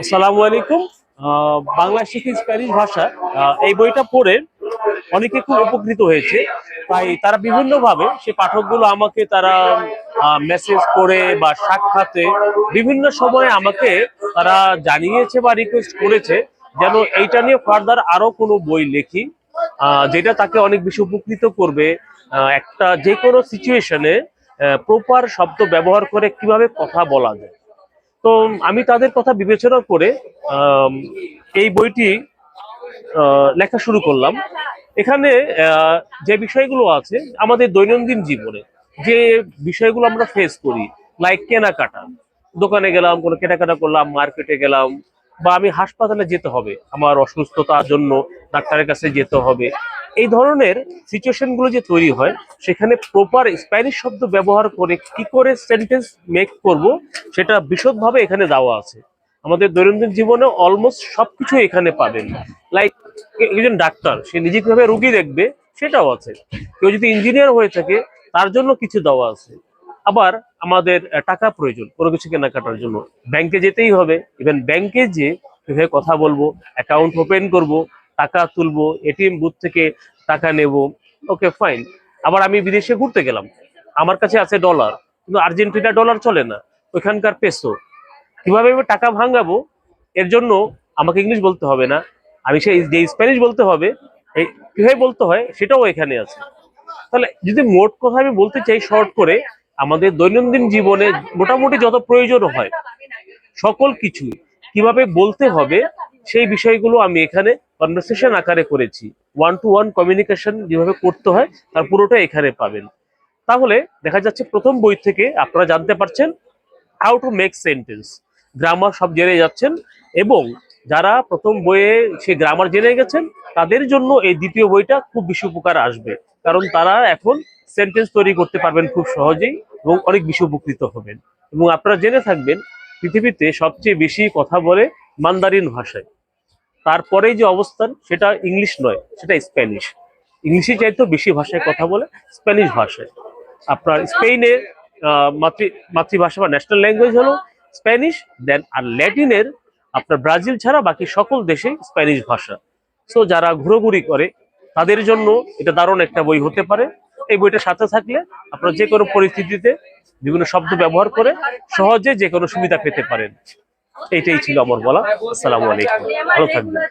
আসসালামু আলাইকুম। বাংলা শিখি স্প্যানিশ ভাষা এই বইটা পড়ে অনেকে খুব উপকৃত হয়েছে। তাই তারা বিভিন্ন ভাবে সে পাঠকগুলো আমাকে তারা মেসেজ করে বা সাক্ষাতে বিভিন্ন সময়ে আমাকে তারা জানিয়েছে বা রিকোয়েস্ট করেছে যেন এইটা নিয়ে ফার্দার আরও কোনো বই লেখি যেটা তাকে অনেক বেশি উপকৃত করবে। একটা যে কোনো সিচুয়েশনে প্রপার শব্দ ব্যবহার করে কীভাবে কথা বলা যায়। তো আমি তাদের কথা বিবেচনা করে এই বইটি লেখা শুরু করলাম। এখানে যে বিষয়গুলো আছে, আমাদের দৈনন্দিন জীবনে, যে বিষয়গুলো আমরা ফেস করি লাইক কেনাকাটা, দোকানে গেলাম, কোনো কেনাকাটা করলাম মার্কেটে গেলাম, বা আমি হাসপাতালে যেতে হবে, আমার অসুস্থতার জন্য ডাক্তারের কাছে যেতে হবে এই ধরনের সিচুয়েশনগুলো যে তৈরি হয়, সেখানে প্রপার স্প্যানিশ শব্দ ব্যবহার করে কি করে সেন্টেন্স মেক করব, সেটা বিশদভাবে এখানে দেওয়া আছে। আমাদের দৈনন্দিন জীবনে অলমোস্ট সবকিছু এখানে পাবেন। লাইক একজন ডাক্তার, সে নিজে কীভাবে রুগী দেখবে, সেটাও আছে। কেউ যদি ইঞ্জিনিয়ার হয়ে থাকে, তার জন্য কিছু দেওয়া আছে। আবার আমাদের টাকা প্রয়োজন, কোনো কিছু কেনাকাটার জন্য। ব্যাংকে যেতেই হবে। ইভেন ব্যাংকে যে কীভাবে কথা বলব অ্যাকাউন্ট ওপেন করব টাকা তুলবো, এটিএম বুথ থেকে টাকা নেব। ওকে ফাইন আবার আমি বিদেশে ঘুরতে গেলাম। আমার কাছে আছে ডলার কিন্তু আর্জেন্টিনা ডলার চলে না। ওইখানকার পেসো কীভাবে আমি টাকা ভাঙাবো? এর জন্য আমাকে ইংলিশ বলতে হবে না। আমি সেই, যে স্প্যানিশ বলতে হবে কীভাবে বলতে হয় সেটাও এখানে আছে। তাহলে যদি মোট কথা আমি বলতে চাই শর্ট করে, আমাদের দৈনন্দিন জীবনে মোটামুটি যত প্রয়োজন হয়, সকল কিছু কীভাবে বলতে হবে সেই বিষয়গুলো আমি এখানে কনভারসেশন আকারে করেছি। ওয়ান টু ওয়ান কমিউনিকেশন যেভাবে করতে হয়, তার পুরোটা এখানে পাবেন। তাহলে দেখা যাচ্ছে প্রথম বই থেকে আপনারা জানতে পারছেন how to make sentence grammar সব জেনে যাচ্ছেন এবং যারা প্রথম বইয়ে সে গ্রামার জেনে গেছেন, তাদের জন্য এই দ্বিতীয় বইটা খুব বেশি উপকার আসবে। কারণ তারা এখন সেন্টেন্স তৈরি করতে পারবেন খুব সহজেই এবং অনেক বেশি উপকৃত হবেন। এবং আপনারা জেনে থাকবেন, পৃথিবীতে সবচেয়ে বেশি কথা বলে মান্দারিন ভাষায়। তারপরে যে অবস্থান, সেটা ইংলিশ নয়, সেটা স্প্যানিশ। ইংলিশে চাইতো বেশি ভাষায় কথা বলে, স্প্যানিশ ভাষায়। আপনার স্পেনের মাতৃ, মাতৃভাষা বা ন্যাশনাল ল্যাঙ্গুয়েজ হলো স্প্যানিশ, দেন আর ল্যাটিনের, আপনার ব্রাজিল ছাড়া বাকি সকল দেশে স্প্যানিশ ভাষা। সো যারা ঘুরোঘুরি করে, তাদের জন্য এটা দারুণ একটা বই হতে পারে। এই বইটা সাথে থাকলে আপনারা যে কোনো পরিস্থিতিতে বিভিন্ন শব্দ ব্যবহার করে সহজে যে কোনো সুবিধা পেতে পারেন। এইটাই ছিল আমার বলা। আসসালামু আলাইকুম। ভালো থাকবেন।